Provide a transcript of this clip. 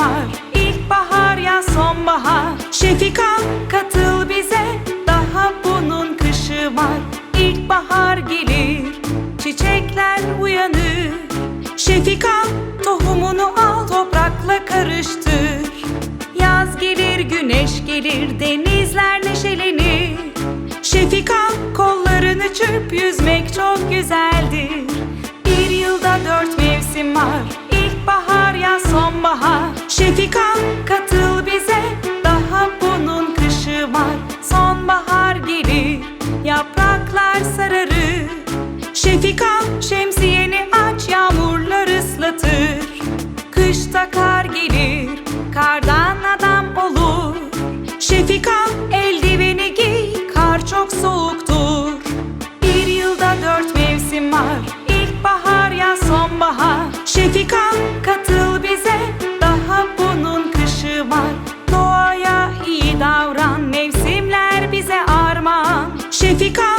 var. İlkbahar ya sonbahar. Şefika katıl bize Daha bunun kışı var. İlkbahar gelir Çiçekler uyanır. Şefika tohumunu al Toprakla karıştır. Yaz gelir güneş gelir Denizler neşelenir. Şefika kollarını çırp Yüzmek çok güzel. Şefika katıl bize. Daha bunun kışı var. Sonbahar gelir yapraklar sararır Şefika şemsiyeni aç yağmurlar ıslatır. Kışta kar gelir kardan adam olur. Şefika eldiveni giy kar çok soğuktur. Bir yılda dört mevsim var. İlkbahar yaz sonbahar. Şefika katıl fica